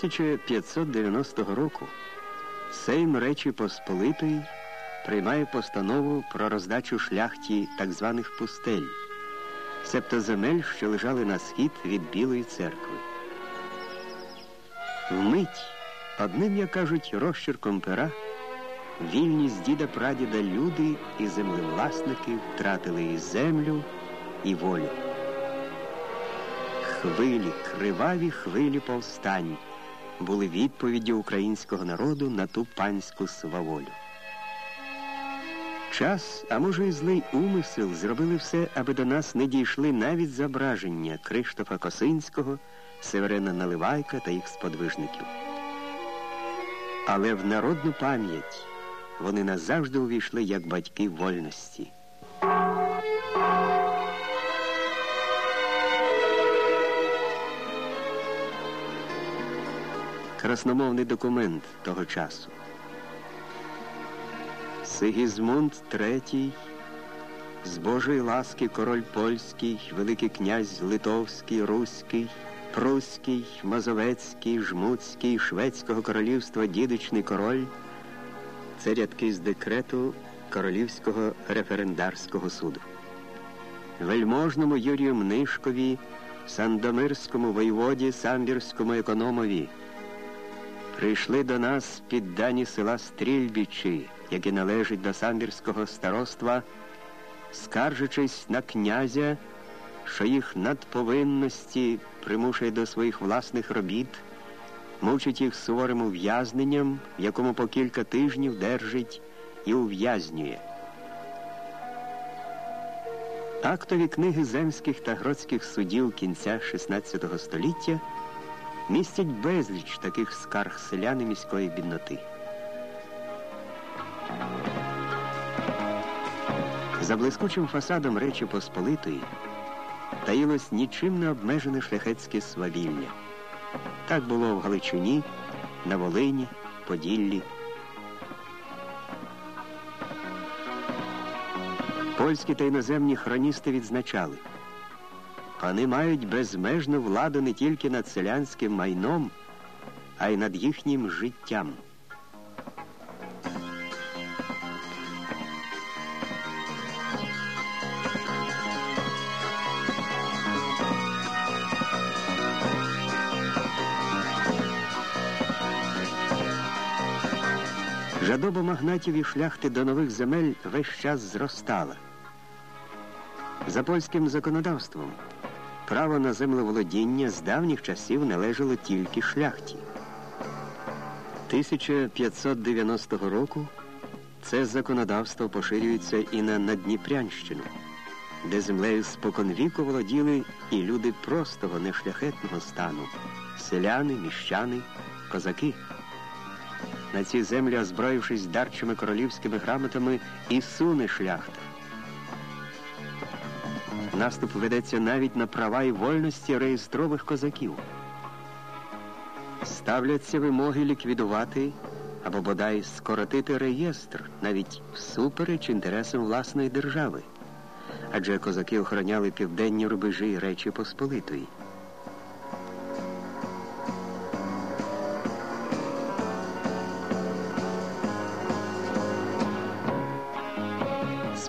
1590 року Сейм Речі Посполитої приймає постанову про роздачу шляхті так званих пустель, себто земель, що лежали на схід від Білої церкви. Вмить, одним, як кажуть, розчерком пера, вільні з діда прадіда люди і землевласники втратили і землю, і волю. Хвилі, криваві хвилі повстань були відповіді українського народу на ту панську сваволю. Час, а може, і злий умисел зробили все, аби до нас не дійшли навіть зображення Криштофа Косинського, Северина Наливайка та їх сподвижників. Але в народну пам'ять вони назавжди увійшли як батьки вольності. Красномовний документ того часу. Сигізмунд III, з Божої ласки король польський, Великий князь Литовський, Руський, Пруський, Мазовецький, Жмуцький, Шведського королівства дідичний король. Це рядки з декрету Королівського референдарського суду. Вельможному Юрію Мнишкові, Сандомирському воєводі, самбірському економові прийшли до нас піддані села Стрільбічі, які належать до самбірського староства, скаржачись на князя, що їх надповинності примушує до своїх власних робіт, мучить їх суворим ув'язненням, якому по кілька тижнів держить і ув'язнює. Актові книги земських та гродських судів кінця XVI століття містять безліч таких скарг селяни міської бідноти. За блискучим фасадом Речі Посполитої таїлось нічим не обмежене шляхетське свавілля. Так було в Галичині, на Волині, Поділлі. Польські та іноземні хроністи відзначали. Пани мають безмежну владу не тільки над селянським майном, а й над їхнім життям. Жадоба магнатів і шляхти до нових земель весь час зростала. За польським законодавством право на землеволодіння з давніх часів належало тільки шляхті. 1590 року це законодавство поширюється і на Надніпрянщину, де землею споконвіку володіли і люди простого нешляхетного стану селяни, міщани, козаки. На ці землі, озброївшись дарчими королівськими грамотами, і суне шляхта. Наступ ведеться навіть на права і вольності реєстрових козаків. Ставляться вимоги ліквідувати або бодай скоротити реєстр навіть всупереч інтересам власної держави, адже козаки охороняли південні рубежі Речі Посполитої.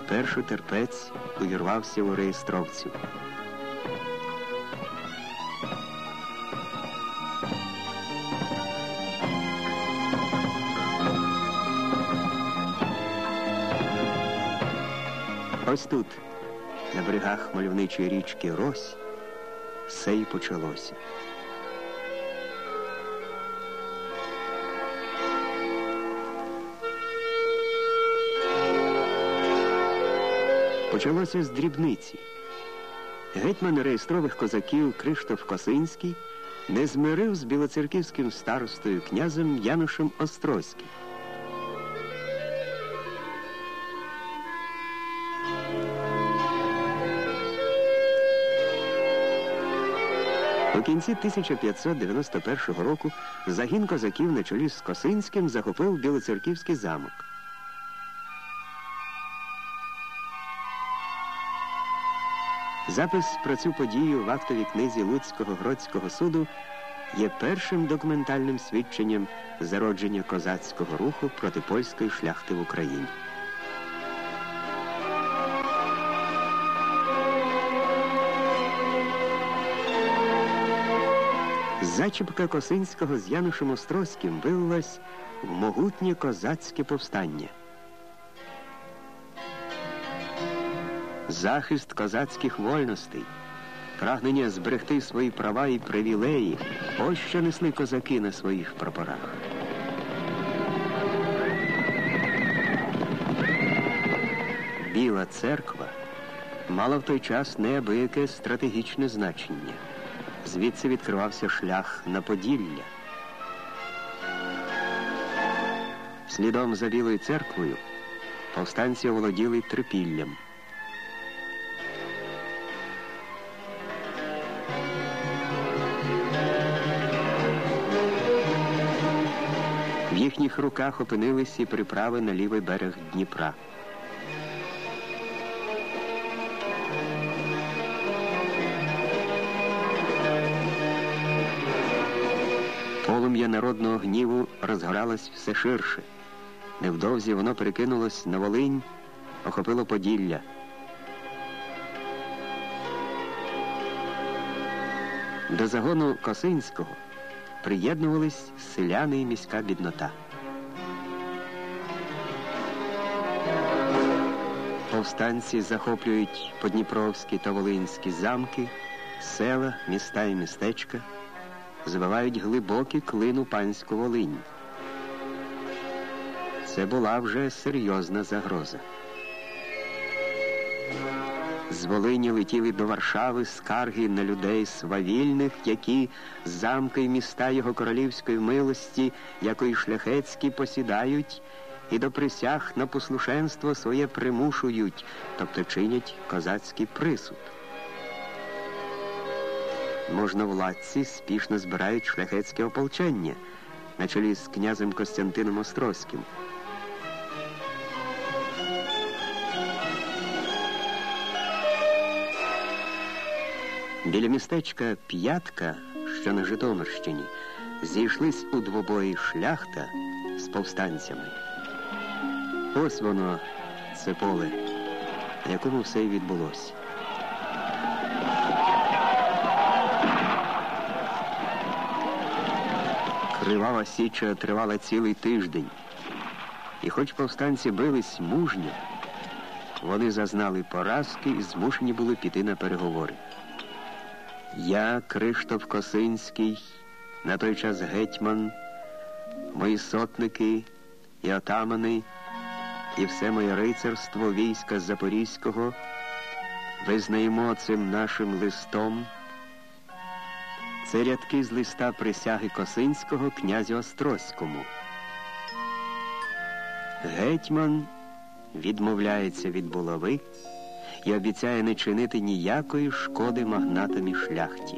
Спершу терпець увірвався у реєстровцю. Ось тут, на берегах мальовничої річки Рось, все й почалося. Почалося з дрібниці. Гетьман реєстрових козаків Криштоф Косинський не змирив з білоцерківським старостою князем Янушем Острозьким. У кінці 1591 року загін козаків на чолі з Косинським захопив Білоцерківський замок. Запис про цю подію в актовій книзі Луцького Гродського суду є першим документальним свідченням зародження козацького руху проти польської шляхти в Україні. Зачіпка Косинського з Янушем Острозьким вилилась в могутнє козацьке повстання. Захист козацьких вольностей, прагнення зберегти свої права і привілеї, ось що несли козаки на своїх прапорах. Біла церква мала в той час неабияке стратегічне значення. Звідси відкривався шлях на Поділля. Слідом за Білою церквою повстанці оволоділи трипіллям. Їхніх руках опинились і приправи на лівий берег Дніпра. Полум'я народного гніву розгоралось все ширше. Невдовзі воно перекинулось на Волинь, охопило Поділля. До загону Косинського приєднувались селяни і міська біднота. Повстанці захоплюють Подніпровські та Волинські замки, села, міста і містечка звивають глибокі клину панську Волинь. Це була вже серйозна загроза. З Волині летіли до Варшави скарги на людей свавільних, які замки й міста його королівської милості, якої шляхецькі посідають, і до присяг на послушенство своє примушують, тобто чинять козацький присуд можновладці спішно збирають шляхетське ополчення на чолі з князем Костянтином Острозьким. Біля містечка П'ятка, що на Житомирщині, зійшлись у двобої шляхта з повстанцями. Ось воно, це поле, на якому все й відбулося. Кривава січа тривала цілий тиждень. І хоч повстанці бились мужньо, вони зазнали поразки і змушені були піти на переговори. Я, Криштоф Косинський, на той час гетьман, мої сотники і отамани, і все моє рицарство війська Запорізького визнаємо цим нашим листом. Це рядки з листа присяги Косинського князю Острозькому. Гетьман відмовляється від булави і обіцяє не чинити ніякої шкоди магнатам і шляхті.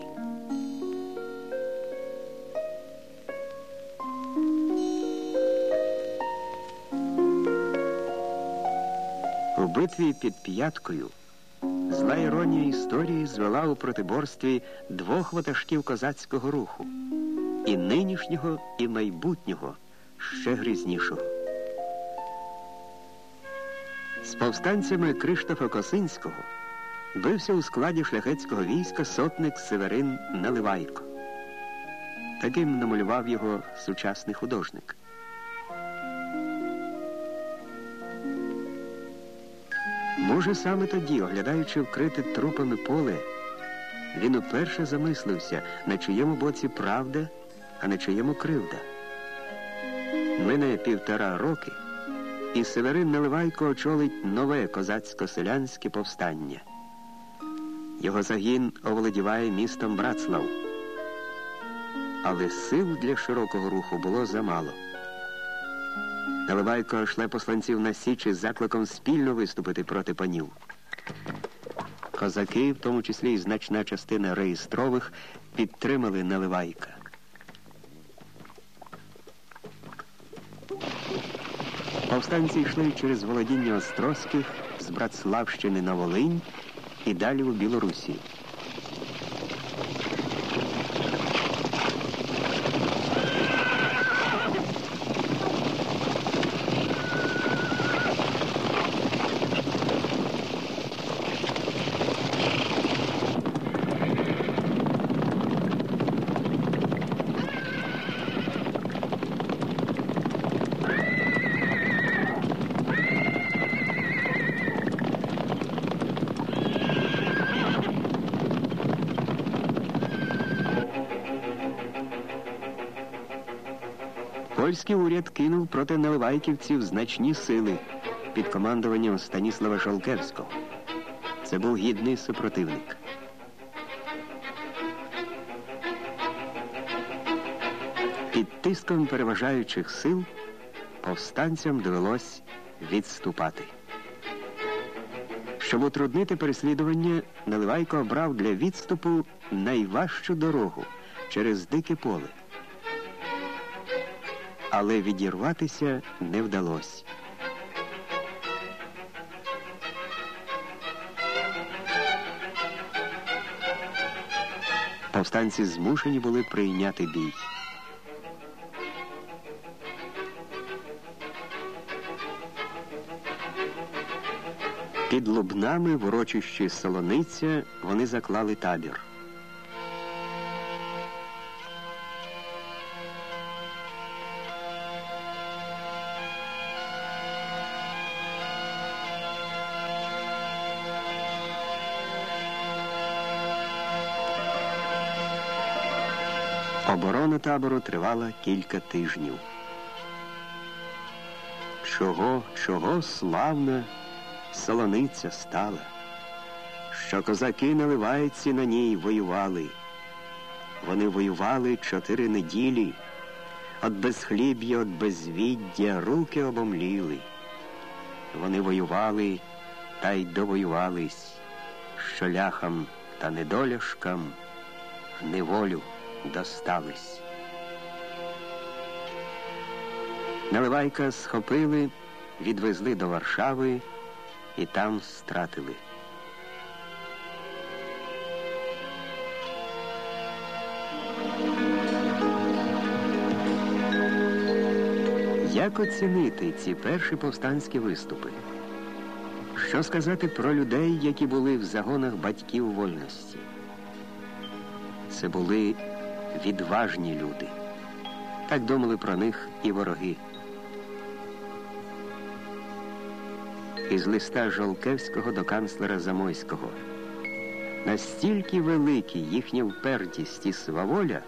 У битві під п'яткою. Зла іронія історії звела у протиборстві двох ватажків козацького руху і нинішнього, і майбутнього, ще грізнішого. З повстанцями Криштофа Косинського бився у складі шляхетського війська сотник Северин Наливайко. Таким намалював його сучасний художник. Може, саме тоді, оглядаючи вкрите трупами поле, він уперше замислився, на чиєму боці правда, а на чиєму кривда. Мине півтора роки, і Северин Наливайко очолить нове козацько-селянське повстання. Його загін оволодіває містом Братслав. Але сил для широкого руху було замало. Наливайко шле посланців на Січ із закликом спільно виступити проти панів. Козаки, в тому числі і значна частина реєстрових, підтримали Наливайка. Повстанці йшли через володіння Острозьких з Братславщини на Волинь і далі у Білорусі. Польський уряд кинув проти наливайківців значні сили під командуванням Станіслава Шолкевського. Це був гідний супротивник. Під тиском переважаючих сил повстанцям довелось відступати. Щоб утруднити переслідування, Наливайко обрав для відступу найважчу дорогу через дике поле. Але відірватися не вдалося. Повстанці змушені були прийняти бій. Під лубнами в урочищі Солониця вони заклали табір. Оборона табору тривала кілька тижнів. Чого, чого славна солониця стала, що козаки наливайці на ній воювали. Вони воювали чотири неділі, от безхліб'я, от безвіддя руки обомліли. Вони воювали та й довоювались, що ляхам та недоляшкам неволю достались. Наливайка схопили, відвезли до Варшави і там стратили. Як оцінити ці перші повстанські виступи? Що сказати про людей, які були в загонах батьків вольності? Це були відважні люди. Так думали про них і вороги. Із листа Жолкевського до канцлера Замойського. Настільки великі їхня впертість і сваволя,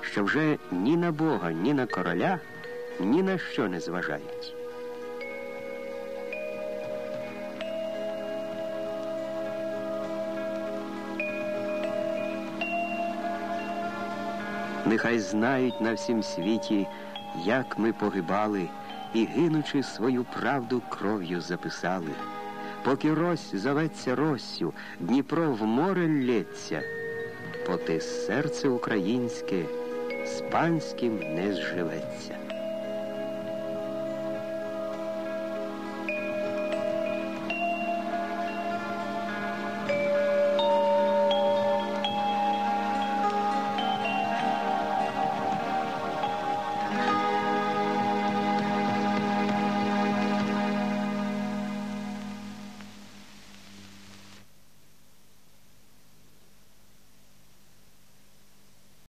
що вже ні на Бога, ні на короля ні на що не зважають. Нехай знають на всім світі, як ми погибали і, гинучи свою правду, кров'ю записали. Поки рось зоветься Россю, Дніпро в море лється, поти серце українське з панським не зживеться.